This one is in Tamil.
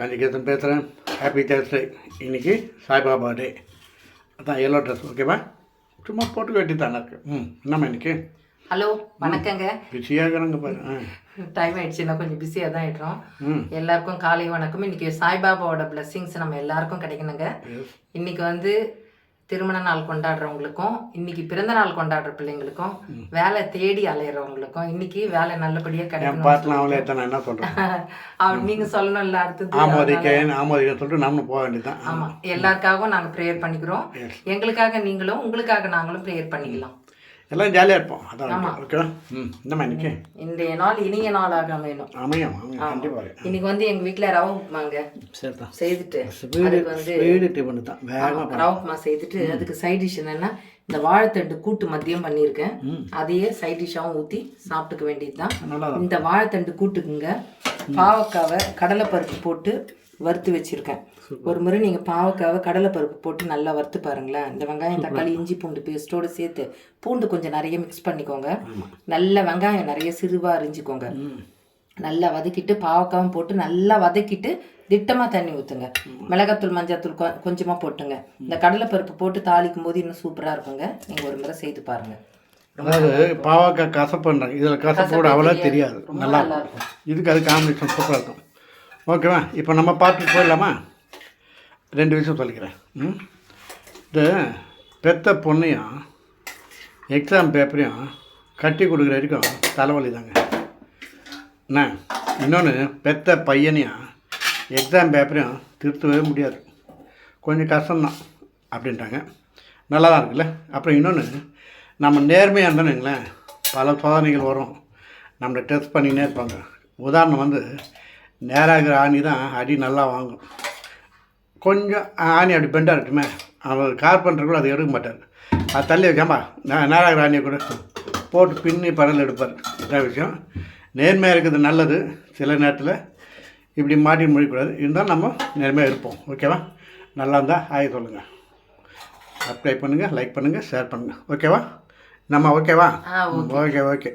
காஞ்சிகேசன் பேசுகிறேன் ஹாப்பி தேர்ஸ்டே இன்னைக்கு சாய்பாபா டே அதான் எல்லோ ட்ரெஸ் ஓகேவா சும்மா போட்டு வேட்டி தானே இருக்கு. ம் என்னம்மா இன்னைக்கு? ஹலோ வணக்கங்க. பிஸியாக இருக்கிறாங்க பாரு. டைம் ஆயிடுச்சுன்னா கொஞ்சம் பிஸியாக தான் ஆயிடுறோம் ம். எல்லாருக்கும் காலை வணக்கம். இன்னைக்கு சாய்பாபாவோட blessings நம்ம எல்லாருக்கும் கிடைக்கணுங்க. Yes. இன்னைக்கு வந்து திருமண நாள் கொண்டாடுறவங்களுக்கும் இன்னைக்கு பிறந்த நாள் கொண்டாடுற பிள்ளைங்களுக்கும் வேலை தேடி அலையிறவங்களுக்கும் இன்னைக்கு வேலை நல்லபடியா நான் என்ன சொல்கிறேன் அவர் நீங்க சொல்லணும்ல அடுத்தது ஆமோதிக்கேன் ஆமோதிக்கன்னு சொல்லிட்டு நம்மளும் போக வேண்டியதுதான். ஆமா எல்லாருக்காகவும் நாங்க ப்ரேயர் பண்ணிக்கிறோம். எங்களுக்காக நீங்களும் உங்களுக்காக நாங்களும் ப்ரேயர் பண்ணிக்கலாம். எல்லாம் ஜாலியாக இருப்போம். அதான் ஓகேவா ம். என்னம்மா இன்னைக்கு? இன்றைய நாள் இனிய நாளாக அமையணும் அமையும் அமையும். கண்டிப்பாக இன்னைக்கு வந்து எங்க வீட்ல ரவை உப்புமாங்க சரி தான் செய்துட்டு அதுக்கு வந்து ஸ்பீடு டிஃபன் தான். வேகமாக ரவை உப்புமா செய்துட்டு அதுக்கு சைட் டிஷ் என்னன்னா இந்த வாழைத்தண்டு கூட்டு மதியம் பண்ணியிருக்கேன். அதையே சைட் டிஷ்ஷாகவும் ஊற்றி சாப்பிட்டுக்க வேண்டியதுதான். நல்லா இந்த வாழைத்தண்டு கூட்டுக்குங்க. பாவக்காவை கடலைப்பருப்பு போட்டு வறுத்து வச்சிருக்கேன். ஒரு முறை நீங்கள் பாவக்காவை கடலைப்பருப்பு போட்டு நல்லா வறுத்து பாருங்களேன். இந்த வெங்காயம் தக்காளி இஞ்சி பூண்டு பேஸ்ட்டோடு சேர்த்து பூண்டு கொஞ்சம் நிறைய மிக்ஸ் பண்ணிக்கோங்க. நல்ல வெங்காயம் நிறைய சிறுவாக அரிஞ்சுக்கோங்க. நல்லா வதக்கிட்டு பாவக்காவும் போட்டு நல்லா வதக்கிட்டு திட்டமாக தண்ணி ஊற்றுங்க மிளகாத்தூள் மஞ்சள்தூள் கொ கொஞ்சமாக போட்டுங்க. இந்த கடலைப்பருப்பு போட்டு தாளிக்கும் போது இன்னும் சூப்பராக இருக்குங்க. நீங்கள் ஒரு முறை செய்து பாருங்கள் அதாவது பாவக்காய் கசப்புன்றாங்க இதில் கசப்போட அவ்வளோ தெரியாது. நல்லா இருக்கும். இதுக்கு அது காம்பினேஷன் சூப்பராக இருக்கும். ஓகேவா? இப்போ நம்ம பார்த்துட்டு போயிடலாமா? ரெண்டு விஷயம் சொல்லிக்கிறேன். ம்? இது பெத்த பொண்ணையும் எக்ஸாம் பேப்பரையும் கட்டி கொடுக்குற வரைக்கும் தலைவலி தாங்க என்ன? இன்னொன்று பெத்த பையனையும் எக்ஸாம் பேப்பரையும் திருத்தவே முடியாது. கொஞ்சம் கஷ்டம்தான் அப்படின்ட்டாங்க. நல்லா தான் இருக்குல்ல? அப்புறம் இன்னொன்று நம்ம நேர்மையாக இருந்தோன்னு பல சோதனைகள் வரும். நம்மளை டெஸ்ட் பண்ணினே இருப்பாங்க. உதாரணம் வந்து நேராகிற ஆணி தான் அடி நல்லா வாங்கும். கொஞ்சம் ஆணி அப்படி பெண்டாக இருக்குமே. அவர் கார்பெண்டர் கூட அதை எடுக்க மாட்டார். அது தள்ளி வைக்காம்பா நான் நேராகிற ஆணியை கூட போட்டு பின்னி படல் எடுப்பார். இதான் விஷயம். நேர்மையாக இருக்கிறது நல்லது சில நேரத்தில். இப்படி மாட்டி முடிக்கக்கூடாது இருந்தாலும் நம்ம நேர்மையாக இருப்போம். ஓகேவா நல்லா இருந்தால் ஆய சொல்லுங்கள் சப்ஸ்கிரைப் பண்ணுங்கள் லைக் பண்ணுங்கள் ஷேர் பண்ணுங்கள் ஓகேவா நம்ம ஓகேவா ஓகே ஓகே